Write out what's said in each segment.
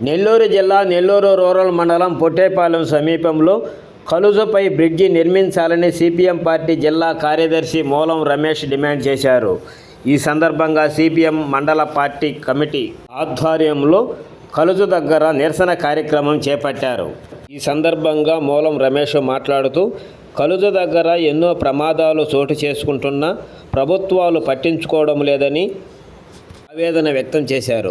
నెల్లూరు జిల్లా నెల్లూరు రూరల్ మండలం పొట్టేపాలెం సమీపంలో కలుజపై బ్రిడ్జి నిర్మించాలని సిపిఎం పార్టీ జిల్లా కార్యదర్శి మూలం రమేష్ డిమాండ్ చేశారు. ఈ సందర్భంగా సిపిఎం మండల పార్టీ కమిటీ ఆధ్వర్యంలో కలుజు దగ్గర నిరసన కార్యక్రమం చేపట్టారు. ఈ సందర్భంగా మూలం రమేష్ మాట్లాడుతూ కలుజు దగ్గర ఎన్నో ప్రమాదాలు చోటు చేసుకుంటున్నా ప్రభుత్వాలు పట్టించుకోవడం లేదని ఆవేదన వ్యక్తం చేశారు.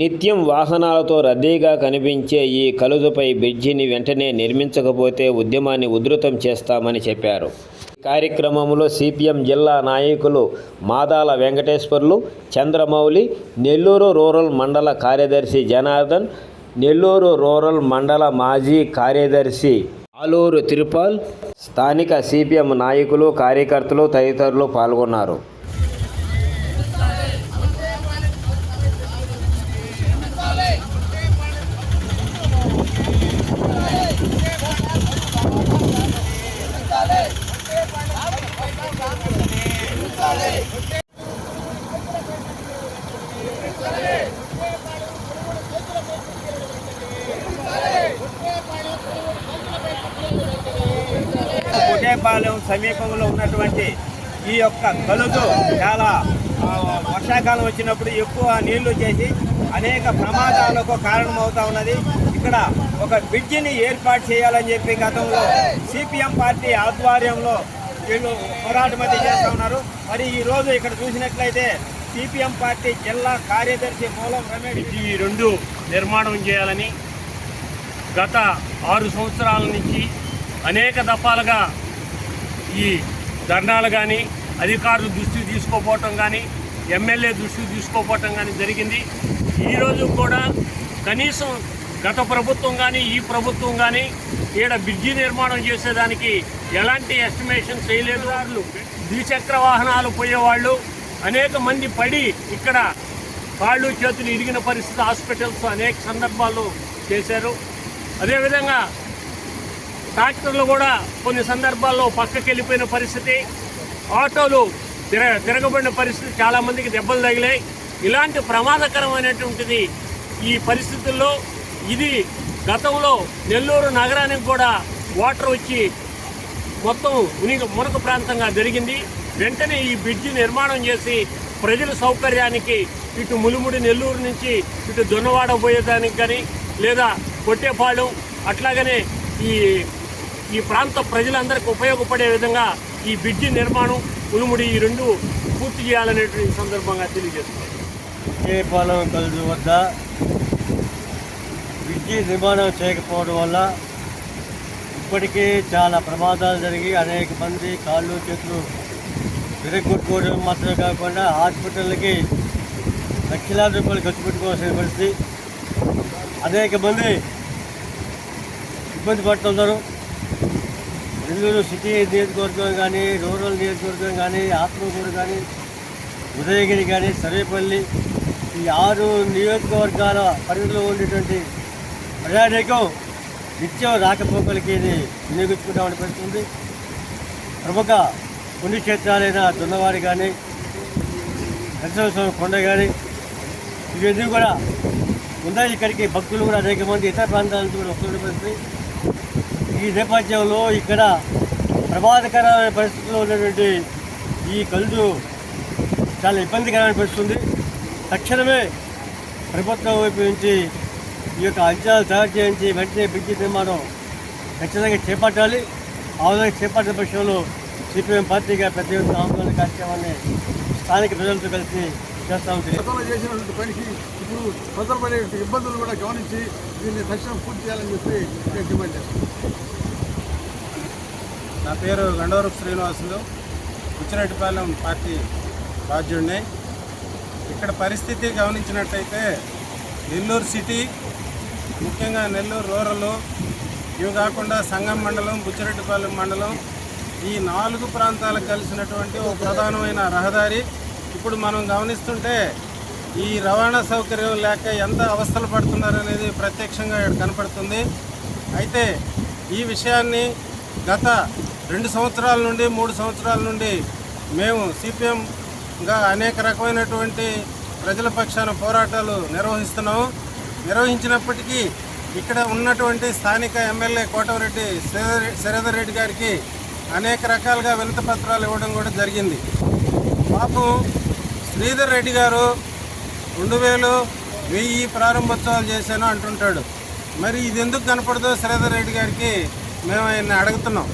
నిత్యం వాహనాలతో రద్దీగా కనిపించే ఈ కలుజుపై బ్రిడ్జిని వెంటనే నిర్మించకపోతే ఉద్యమాన్ని ఉధృతం చేస్తామని చెప్పారు. ఈ కార్యక్రమంలో సిపిఎం జిల్లా నాయకులు మాదాల వెంకటేశ్వర్లు చంద్రమౌళి నెల్లూరు రూరల్ మండల కార్యదర్శి జనార్దన్ నెల్లూరు రూరల్ మండల మాజీ కార్యదర్శి ఆలూరు తిరుపాల్ స్థానిక సిపిఎం నాయకులు కార్యకర్తలు తదితరులు పాల్గొన్నారు. కోటేపాలెం సమీపంలో ఉన్నటువంటి ఈ యొక్క కలుగు చాలా వర్షాకాలం వచ్చినప్పుడు ఎక్కువ నీళ్ళు చేసి అనేక ప్రమాదాలకు కారణమవుతా ఉన్నది. ఇక్కడ ఒక బ్రిడ్జిని ఏర్పాటు చేయాలని చెప్పి గతంలో సిపిఎం పార్టీ ఆధ్వర్యంలో వీళ్ళు పోరాటం అయితే చేస్తూ ఉన్నారు. మరి ఈ రోజు ఇక్కడ చూసినట్లయితే సిపిఎం పార్టీ జిల్లా కార్యదర్శి మూలం రమేష్ ఈ రెండు నిర్మాణం చేయాలని గత ఆరు సంవత్సరాల నుంచి అనేక దఫాలుగా ఈ ధర్నాలు కానీ అధికారులు దృష్టికి తీసుకోపోవటం కానీ ఎమ్మెల్యే దృష్టికి తీసుకోపోవటం కానీ జరిగింది. ఈరోజు కూడా కనీసం గత ప్రభుత్వం కానీ ఈ ప్రభుత్వం కానీ ఈడ బ్రిడ్జి నిర్మాణం చేసేదానికి ఎలాంటి ఎస్టిమేషన్ చేయలేదు. వాళ్ళు ద్విచక్ర వాహనాలు పోయేవాళ్ళు అనేక మంది పడి ఇక్కడ కాళ్ళు చేతులు ఇరిగిన పరిస్థితి హాస్పిటల్స్ అనేక సందర్భాల్లో చేశారు. అదేవిధంగా ట్రాక్టర్లు కూడా కొన్ని సందర్భాల్లో పక్కకి వెళ్ళిపోయిన పరిస్థితి. ఆటోలు తిర తిరగబడిన పరిస్థితి చాలామందికి దెబ్బలు తగిలాయి. ఇలాంటి ప్రమాదకరమైనటువంటిది ఈ పరిస్థితుల్లో ఇది గతంలో నెల్లూరు నగరానికి కూడా వాటర్ వచ్చి మొత్తం ఉనికి మునక ప్రాంతంగా జరిగింది. వెంటనే ఈ బ్రిడ్జి నిర్మాణం చేసి ప్రజల సౌకర్యానికి ఇటు ములుముడి నెల్లూరు నుంచి ఇటు దొన్నవాడ పోయేదానికి కానీ లేదా కొట్టేపాడు అట్లాగనే ఈ ఈ ప్రాంత ప్రజలందరికీ ఉపయోగపడే విధంగా ఈ బ్రిడ్జి నిర్మాణం ఉలుముడి ఈ రెండు పూర్తి చేయాలనేటువంటి సందర్భంగా తెలియజేస్తున్నారు కేపాలెం కలుజు వద్ద బ్రిడ్జి నిర్మాణం చేయకపోవడం వల్ల ఇప్పటికే చాలా ప్రమాదాలు జరిగి అనేక మంది కాళ్ళు చేతులు విరగొట్టుకోవడం మాత్రమే కాకుండా హాస్పిటల్కి లక్షలాది రూపాయలు ఖర్చు పెట్టుకోవాల్సిన పరిస్థితి. అనేక మంది ఇబ్బంది పడుతున్నారు. నెల్లూరు సిటీ నియోజకవర్గం కానీ రూరల్ నియోజకవర్గం కానీ ఆత్మకూరు కానీ ఉదయగిరి కానీ సర్వేపల్లి ఈ ఆరు నియోజకవర్గాల పరిధిలో ఉండేటువంటి ప్రజానీకం నిత్యం రాకపోకలకి ఇది వినియోగించుకుంటామని పెడుతుంది ప్రముఖ పుణ్యక్షేత్రాలైన దున్నవారి కానీ నరసింహస్వామి కొండ కానీ ఇవన్నీ కూడా ఉన్నాయి. ఇక్కడికి భక్తులు కూడా అనేక మంది ఇతర ప్రాంతాల నుంచి కూడా వస్తుండే పరిస్థితి ఈ నేపథ్యంలో ఇక్కడ ప్రమాదకరమైన పరిస్థితుల్లో ఉన్నటువంటి ఈ కళ్ళు చాలా ఇబ్బందికరమైన పరిస్థితుంది. తక్షణమే ప్రభుత్వం వైపు నుంచి ఈ యొక్క అంచనాలు తయారు చేయించి వెంటనే బ్రిడ్జి నిర్మాణం ఖచ్చితంగా చేపట్టాలి. ఆ విధంగా చేపట్టిన పక్షంలో సిపిఎం పార్టీగా పెద్ద ఒక్క ఆందోళన కార్యక్రమాన్ని స్థానిక ప్రజలతో కలిసి గతంలో చేసినటువంటి పనికి ఇప్పుడు ప్రజలు పడే ఇబ్బందులు కూడా గమనించి దీన్ని తక్షణం పూర్తి చేయాలని చెప్పి నేను డిమాండ్ చేస్తాను. నా పేరు గండవరపు శ్రీనివాసులు. ఉచ్చిరెడ్డిపాలెం పార్టీ బాధ్యుడిని ఇక్కడ పరిస్థితి గమనించినట్టయితే నెల్లూరు సిటీ ముఖ్యంగా నెల్లూరు రూరల్ ఇవి కాకుండా సంగం మండలం బుచ్చిరెడ్డిపాలెం మండలం ఈ నాలుగు ప్రాంతాలకు కలిసినటువంటి ఒక ప్రధానమైన రహదారి ఇప్పుడు మనం గమనిస్తుంటే ఈ రవాణా సౌకర్యం లేక ఎంత అవస్థలు పడుతున్నారనేది ప్రత్యక్షంగా ఇక్కడ కనపడుతుంది. అయితే ఈ విషయాన్ని గత రెండు సంవత్సరాల నుండి మూడు సంవత్సరాల నుండి మేము సిపిఎంగా అనేక రకమైనటువంటి ప్రజల పక్షాన పోరాటాలు నిర్వహిస్తున్నాము నిర్వహించినప్పటికీ ఇక్కడ ఉన్నటువంటి స్థానిక ఎమ్మెల్యే కోటమిరెడ్డి శ్రీధర్ శ్రీధర్ రెడ్డి గారికి అనేక రకాలుగా వినతి పత్రాలు ఇవ్వడం కూడా జరిగింది. పాపం శ్రీధర్ రెడ్డి గారు రెండు వేలు వెయ్యి ప్రారంభోత్సవాలు చేశాను అంటుంటాడు. మరి ఇది ఎందుకు కనపడదో శ్రీధర్ రెడ్డి గారికి మేము ఆయన్ని అడుగుతున్నాం.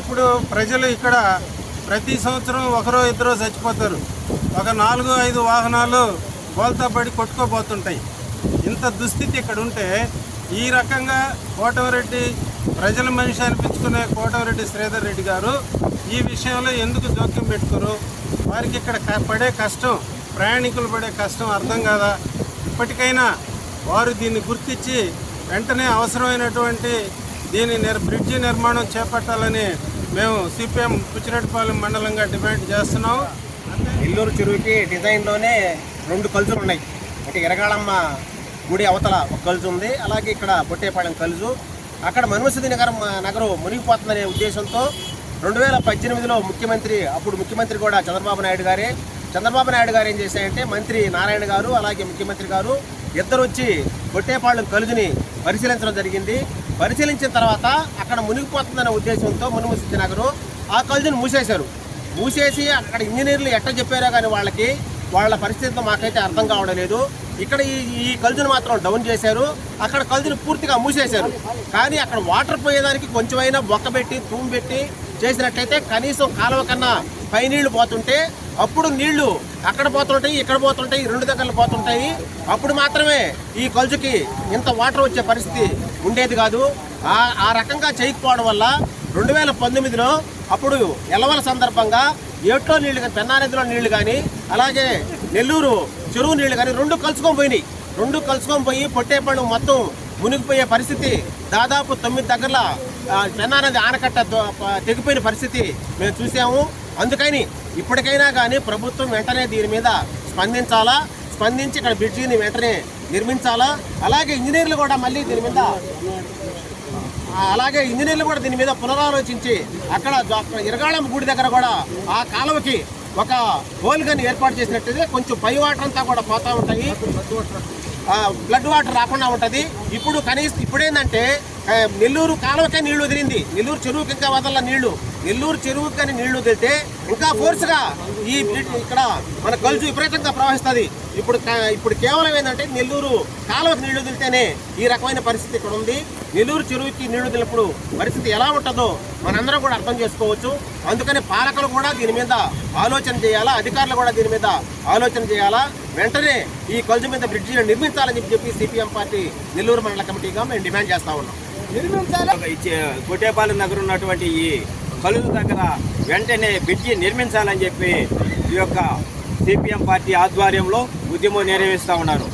ఇప్పుడు ప్రజలు ఇక్కడ ప్రతి సంవత్సరం ఒకరో ఇద్దరో చచ్చిపోతారు. ఒక నాలుగు ఐదు వాహనాలు బోల్తా పడి కొట్టుకోబోతుంటాయి. ఇంత దుస్థితి ఇక్కడ ఉంటే ఈ రకంగా కోటమిరెడ్డి ప్రజల మనిషి అనిపించుకునే కోటమిరెడ్డి శ్రీధర్ రెడ్డి గారు ఈ విషయంలో ఎందుకు జోక్యం పెట్టుకోరు? వారికి ఇక్కడ క- పడే కష్టం ప్రయాణికులు పడే కష్టం అర్థం కాదా? ఇప్పటికైనా వారు దీన్ని గుర్తించి వెంటనే అవసరమైనటువంటి దీని నిర్ బ్రిడ్జి నిర్మాణం చేపట్టాలని మేము సిపిఎం పుచ్చిరెడ్డిపాలెం మండలంగా డిమాండ్ చేస్తున్నాం. నెల్లూరు చెరువుకి డిజైన్లోనే రెండు కలుజులు ఉన్నాయి. ఒకటి ఎరగాళమ్మ గుడి అవతల ఒక కలుజు ఉంది అలాగే ఇక్కడ బొట్టేపాళెం కలుజు. అక్కడ మనుమసిద్ధి నగరం నగరం మునిగిపోతుందనే ఉద్దేశంతో రెండు వేల పద్దెనిమిదిలో ముఖ్యమంత్రి అప్పుడు ముఖ్యమంత్రి కూడా చంద్రబాబు నాయుడు గారే. చంద్రబాబు నాయుడు గారు ఏం చేశారంటే మంత్రి నారాయణ గారు అలాగే ముఖ్యమంత్రి గారు ఇద్దరు వచ్చి కొట్టేపాళ్ళు కలుజుని పరిశీలించడం జరిగింది. పరిశీలించిన తర్వాత అక్కడ మునిగిపోతుందనే ఉద్దేశంతో మునుమసిద్ధి నగరు ఆ కలుజుని మూసేశారు. మూసేసి అక్కడ ఇంజనీర్లు ఎట్ట చెప్పారో కానీ వాళ్ళకి వాళ్ళ పరిస్థితితో మాకైతే అర్థం కావడం లేదు. ఇక్కడ ఈ ఈ కలుజును మాత్రం డౌన్ చేశారు. అక్కడ కలుజును పూర్తిగా మూసేశారు. కానీ అక్కడ వాటర్ పోయేదానికి కొంచెమైనా బొక్క పెట్టి తూము పెట్టి చేసినట్లయితే కనీసం కాలువ కన్నా పై నీళ్ళు పోతుంటే అప్పుడు నీళ్ళు అక్కడ పోతుంటాయి ఇక్కడ పోతుంటాయి రెండు దగ్గరలు పోతుంటాయి. అప్పుడు మాత్రమే ఈ కలుజుకి ఇంత వాటర్ వచ్చే పరిస్థితి ఉండేది కాదు. ఆ రకంగా చేయకపోవడం వల్ల రెండు వేల పంతొమ్మిదిలో అప్పుడు ఎలవల సందర్భంగా ఏట్లో నీళ్ళు కానీ పెన్నా నీళ్ళు కానీ అలాగే నెల్లూరు చెరువు నీళ్ళు కానీ రెండు కలుసుకొని పోయినాయి. రెండు కలుసుకొని పోయి పొట్టేపళ్ళు మొత్తం మునిగిపోయే పరిస్థితి దాదాపు తొమ్మిది దగ్గర ఆ, పెన్నా నది ఆనకట్ట తెగిపోయిన పరిస్థితి మేము చూసాము. అందుకని ఇప్పటికైనా కానీ ప్రభుత్వం వెంటనే దీని మీద స్పందించాలా? స్పందించి ఇక్కడ బ్రిడ్జిని వెంటనే నిర్మించాలా? అలాగే ఇంజనీర్లు కూడా మళ్ళీ దీని మీద అలాగే ఇంజనీర్లు కూడా దీని మీద పునరాలోచించి అక్కడ ఇరగాళం గుడి దగ్గర కూడా ఆ కాలువకి ఒక హోల్ గన్ ఏర్పాటు చేసినట్టయితే కొంచెం పై వాటర్ అంతా కూడా పోతూ ఉంటాయి. బ్లడ్ వాటర్ రాకుండా ఉంటుంది. ఇప్పుడు కనీసం ఇప్పుడేంటంటే నెల్లూరు కాలువకే నీళ్ళు వదిలింది. నెల్లూరు చెరువుకి ఇంకా వదల నీళ్ళు. నెల్లూరు చెరువుకి కానీ నీళ్ళు వదిలితే ఇంకా ఫోర్స్గా ఈ ఇక్కడ మన గల్జు విపరీతంగా ప్రవహిస్తుంది. ఇప్పుడు ఇప్పుడు కేవలం ఏంటంటే నెల్లూరు కాలువకి నీళ్ళు వదిలితేనే ఈ రకమైన పరిస్థితి ఇక్కడ ఉంది. నెల్లూరు చెరువుకి నీళ్ళు వదిలినప్పుడు పరిస్థితి ఎలా ఉంటుందో మనందరం కూడా అర్థం చేసుకోవచ్చు. అందుకని పాలకులు కూడా దీని మీద ఆలోచన చేయాలా? అధికారులు కూడా దీని మీద ఆలోచన చేయాలా? వెంటనే ఈ కలుజు మీద బ్రిడ్జిని నిర్మించాలని చెప్పి సిపిఎం పార్టీ నెల్లూరు మండల కమిటీగా మేము డిమాండ్ చేస్తా ఉన్నాం. ఇచ్చే కొట్టేపాలెం దగ్గర ఉన్నటువంటి ఈ కలుగు దగ్గర వెంటనే బ్రిడ్జి నిర్మించాలని చెప్పి ఈ యొక్క సిపిఎం పార్టీ ఆధ్వర్యంలో ఉద్యమం నిర్వహిస్తూ ఉన్నారు.